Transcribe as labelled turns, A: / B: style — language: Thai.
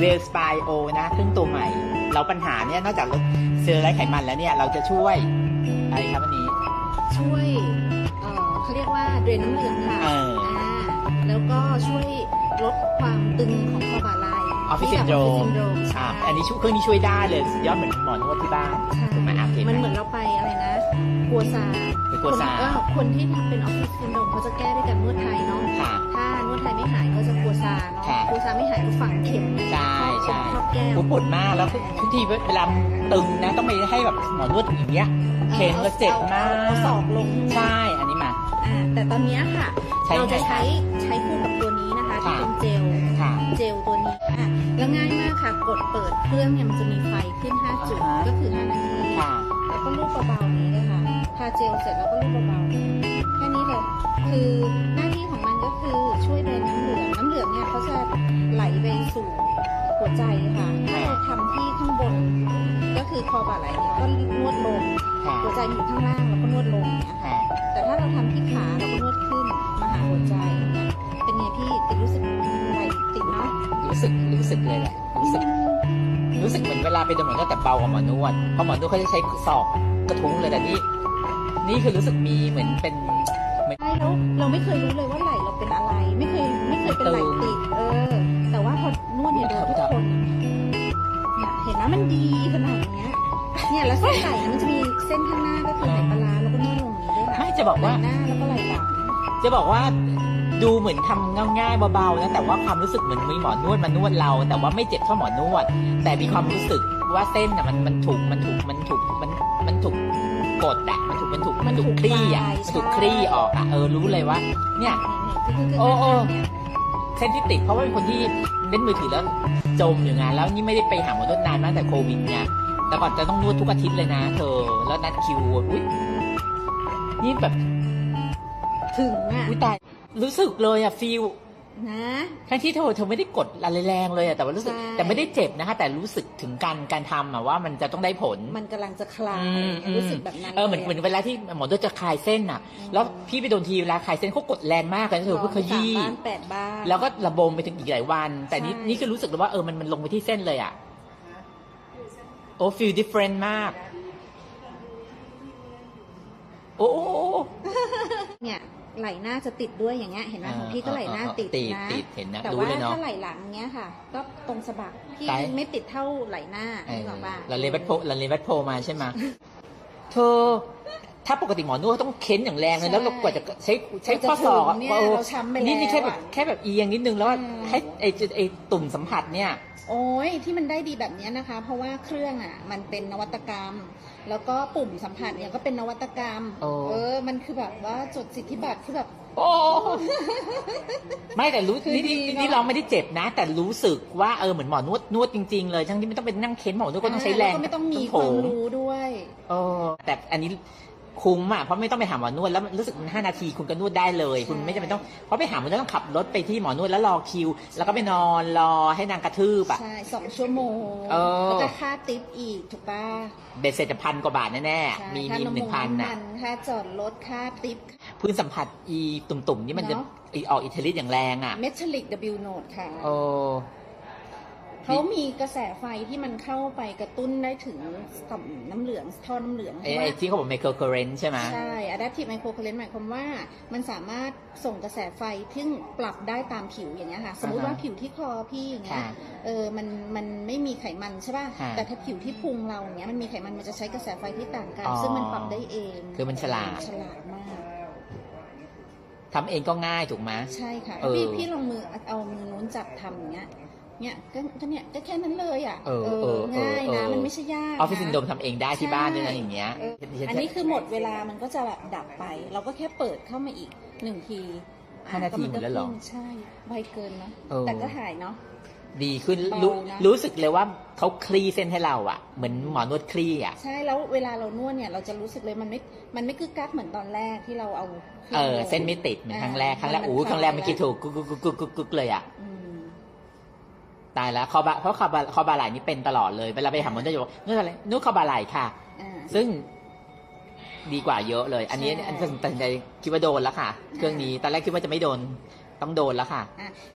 A: เวลสปายโอนะเครื่องตัวใหม่ เราปัญหาเนี่ยนอกจากลดเซลล์ไร้ไขมันแล้วเนี่ยเราจะช่วยอะไรครับวันนี้
B: ช่วยเอ่อเขาเรียกว่าเดรนน้ำเหลืองค่ะ
A: เอออ่า
B: แล้วก็ช่วยลดความตึงของคอบ่าไหล่
A: ออฟฟิศ
B: ที่
A: ซิน
B: แบบ
A: โดร
B: office
A: ม
B: syndrome
A: อ่า
B: ใช่
A: อันนี้ช่วยเครื่องนี้ช่วยได้เลยสุดยอดเหมือนหมอนวดที่บ้าน
B: ใช่
A: ถูกไหมอะโอเคไหม
B: มันเหมือนเราไปอะไรนะกัวซา
A: ไปกัวซา
B: คนเออคนที่เป็นออฟฟิศซินโดรมเขาจะแก้ด้วยการนวดไทยเนาะ
A: ค่ะ
B: ถ้านวดไทยไม่หายก็จะกัวซาเนาะ
A: ค่ะ
B: กัวซาไม่หายก็ฝัง แก้ว
A: ผมปวดมากแล้วทุกทีเวลาตึงนะต้องไปให้แบบหมอนวดอย่างเงี้ยเข็นแล้วเจ็บมาก
B: เอศอกลง
A: ใช่อันนี้มา
B: อ่าแต่ตอนเนี้ยค่ะ
A: ใช้
B: เราจะ
A: ไงคะ
B: ใช้ใช้คู่กับตัวนี้นะคะที่
A: ค่ะ
B: เป็นเจล
A: ค่ะ
B: เจลตัวนี้อะแล้วง่ายมากค่ะกดเปิดเครื่องเนี่ยมันจะมีไฟขึ้น 5 จุด
A: อ่าฮะ
B: ก็คือ 5 นาที
A: ค่ะ
B: แล้วก็ลูบเบาๆนี้เลยค่ะทาเจลเสร็จแล้วก็ลูบเบาๆแค่นี้เลยคือหน้า อคอบ่าไหล่เนี่ยก็นวดลง
A: ค่ะ
B: หัวใจอยู่ข้างล่างแล้วก็นวดลงเนี่ยค่ะ
A: ค่ะ
B: แต่ถ้าเราทำที่ขาเราก็นวดขึ้นมาหาหัวใจเนี่ยเป็นไงพี่ติดรู้สึกไหลติดเนาะ
A: รู้สึกรู้สึกเลยแหละรู้สึก รู้สึกเหมือนเวลาไปดมหมอนวดแต่เบากว่าหมอนวดเพราะหมอนวดเขาจะใช้ศอกกระทุ้งเลยแต่นี่นี่คือรู้สึกมีเหมือนเป็นเหมือน
B: ใช่แล้วเราไม่เคยรู้เลยว่าไหลเราเป็นอะไร ไม่เคยไม่เคยเป็นไหลติดเออ แต่ว่าพอนวดเนี่ยโดนทุกคนเนี่ยเห็นไหมมันดีขนาดเนี้ย เนี่ยแล้วเส้นไหลนะมันจะมีเส้นข้างหน้าก็คือไหลปลาร้าแล้วก็นวดลงอย่างนี้ด้วยค่ะ
A: ไม่จะบอก
B: ไหล
A: ว่า
B: หน้าแล้วก็ไหลหลัง
A: จะบอกว่าดูเหมือนทำง่ายๆเบาๆนะแต่ว่าความรู้สึกเหมือนมีหมอนวดมานวดเรา แต่ว่าไม่เจ็บเท่าหมอนวด แต่มีความรู้สึกว่าเส้นน่ะมันมันถูกมันถูกมันถูกมันมันถูกกดอะมันถูกมันถูกมันถูกคลี่อะมันถูกคลี่ออกอะเออรู้เลยว่า เนี่ย
B: คือคือคือ
A: โอ้โอ้
B: เนี่ย
A: เส้นที่ติดเพราะว่าเป็นคนที่เล่นมือถือแล้วจมอยู่งานแล้วนี่ไม่ได้ไปหาหมอนวดนานมากแต่โควิดเนี่ย แต่ก่อนจะต้องนวดทุกอาทิตย์เลยนะเธอ แล้วนัดคิวอุ้ยนี่แบบ
B: ถึงอะ
A: อุ้ยตายรู้สึกเลยอะฟีล
B: นะ
A: ทั้งที่เธอเธอไม่ได้กดอะไรแรงเลยอะแต่ว่ารู้สึก
B: ใช่
A: แต่ไม่ได้เจ็บนะคะแต่รู้สึกถึงการการทำอะว่ามันจะต้องได้ผล
B: มันกำลังจะคลาย
A: อืมอืม
B: รู้สึกแบบนั้น
A: เออเหมือนเหมือนเวลาที่หมอตัวจะคลายเส้นอะแล้วพี่ไปโดนทีเวลาคลายเส้นเขากดแรงมากเลยนะเธอเพื่อขยี้
B: สามบ้านแปดบ้าน
A: แล้วก็ระบมไปถึงอีกหลายวัน แต่นี่
B: ใช่
A: นี่คือรู้สึกเลยว่าเออมันมันลงไปที่เส้นเลยอะ โอ้ feel different มาก โอ้โอ้โอ้โอ้
B: เนี่ยไหลหน้าจะติดด้วยอย่างเงี้ยเห็นไหมของพี่ก็ไหลหน้าติด
A: ติด
B: นะ
A: ติดเห็นนะ
B: แต่
A: รู้
B: ว่า
A: เลยเนาะ
B: ถ้าไหลหลังเงี้ยค่ะ ก็ตรงสะบักพี่
A: ตาย
B: ไม่ติดเท่าไหลหน้า
A: เอ
B: นึ
A: อก
B: ออกปะ
A: เราเรียนวัดโพเราเรียนวัดโพมาใช่ไหมเธอ ถ้าปกติหมอนวดต้องเค้นอย่างแรงเลยแล้วเรากว่าจะใช้ใช้ข้อศอกอะ
B: เนี่ย
A: โอ้
B: เราช้ำไปแล้ว
A: นี่นี่แค่แบบ
B: อะ
A: แค่แบบเอียงนิดนึงแล้ว
B: อืม
A: ให้ไอ้จุดไอ้ตุ่มสัมผัสเนี่ย
B: โอ้ยที่มันได้ดีแบบเนี้ยนะคะ เพราะว่าเครื่องอะ มันเป็นนวัตกรรม แล้วก็ปุ่มสัมผัสเนี่ยก็เป็นนวัตกรรม
A: โอ้
B: เออ มันคือแบบว่าจดสิทธิบัตรคือแบบ
A: โอ้ไม่แต่รู้
B: คือ
A: นี่
B: ดี
A: นี่
B: เนอะ
A: นี่เราไม่ได้เจ็บนะ แต่รู้สึกว่าเออเหมือนหมอนวดนวดจริงๆเลยทั้งที่ไม่ต้องเป็นนั่งเค้นหมอนวดก็ต้องใช้แรง
B: ล้วก็ไม่ต้องมี
A: โถ
B: ความรู้ด้วย
A: เออแต่อันนี้ คุ้มอะเพราะไม่ต้องไปหาหมอนวดแล้วรู้สึกมันห้านาทีคุณก็นวดได้เลย
B: ใช่
A: คุณไม่จำเป็นต้องเพราะไปหาหมอนวดต้องขับรถไปที่หมอนวดแล้วรอคิว แล้วก็ไปนอนรอให้นางกระทืบอะ
B: ใช่สองชั่วโมง
A: เออ
B: แล้วก็ค่าติปอีกถูกปะ
A: เบ็ดเสร็จจะพันกว่าบาทแน่
B: ใช่
A: ๆมี
B: ค่า
A: มีหนึ่งพันำน่ะ
B: มัค่าจอดรถค่าติป
A: พื้นสัมผัสอีตุ่มๆนี่มันจะ
B: เนอะ
A: อีออกอิทธิฤทธิ์อย่างแรงอะ
B: เมทัลลิก W Note ค่ะ
A: โอ้
B: เขามีกระแสไฟที่มันเข้าไปกระตุ้นได้ถึงต่อมน้ำเหลืองท่อน้ำเหลือง
A: ไอ้ไอ้ที่เขาบอกไมโครเคอร์เรนใช่ไหม
B: ใช่ Adaptive Microcurrent หมายความว่า มันสามารถส่งกระแสไฟที่ปรับได้ตามผิวอย่างเงี้ยค่ะ สมมุติว่าผิวที่คอพี่อย่างเงี้ย
A: ค่ะ
B: เออ มัน มันไม่มีไขมันใช่ป่ะ
A: ค่ะ
B: แต่ถ้าผิวที่พุงเราอย่างเงี้ย มันมีไขมัน มันจะใช้กระแสไฟที่ต่างกัน
A: อ๋อ
B: ซึ่งมันปรับได้เอง
A: คือมันฉลาด
B: ฉลาดมาก
A: ทำเองก็ง่ายถูกไหม
B: ใช่ค่ะ
A: เออ
B: พี่ พี่ลองมือเอามือนู้นจับทำอย่างเงี้ย เนี่ยก็ก็เนี่ยก็แค่นั้นเลยอะ
A: เออเออเออ
B: ง่ายนะ
A: เออ
B: มันไม่ใช่ยาก
A: ออฟฟิศซินโดม
B: นะ
A: ทำเองได้ที่บ้านด้วยนะอย่างเงี้ย
B: เออ
A: ดิฉัน
B: อัน
A: จะ
B: นี้คือหมดเวลามันก็จะแบบดับไป เราก็แค่เปิดเข้ามาอีกหนึ่งที
A: ห้านาทีหมดแล้วเหรอ
B: ก็มันก็ขึ้นใช่ไวเกินเนาะ
A: เออ
B: แต่ก็หายเนาะ
A: ดีขึ้น
B: เบา
A: รู้
B: นะ
A: รู้สึกเลยว่าเขาคลี่เส้นให้เราอะ เหมือนหมอนวดคลี่อะ
B: ใช่แล้วเวลาเรานวดเนี่ยเราจะรู้สึกเลยมันไม่ มันไม่กึกกักเหมือนตอนแรกที่เราเอาครื่
A: เอ
B: อง
A: อ
B: ลง
A: เส้นไม่ติดเหมือนครั้งแรกครั้งแรก
B: มัน
A: โอ้โหครั้งแรก
B: คลาย
A: ไม่คิดถูกกึกกึกกึกกึกกึกกึกเลยอะ
B: อืม
A: ตายแล้วคอบาเพราะคอบาคอบาไหล่นี่เป็นตลอดเลยเวลาไปหาหมอจะบอกนวดอะไรนวดคอบาไหล่ค่ะ
B: อ่า
A: ซึ่งดีกว่าเยอะเลย อันนี้
B: ใช่
A: อันตัดสินใจคิดว่าโดนแล้วค่ะ เครื่องนี้ตอนแรกคิดว่าจะไม่โดน ต้องโดนแล้วค่ะ
B: อะ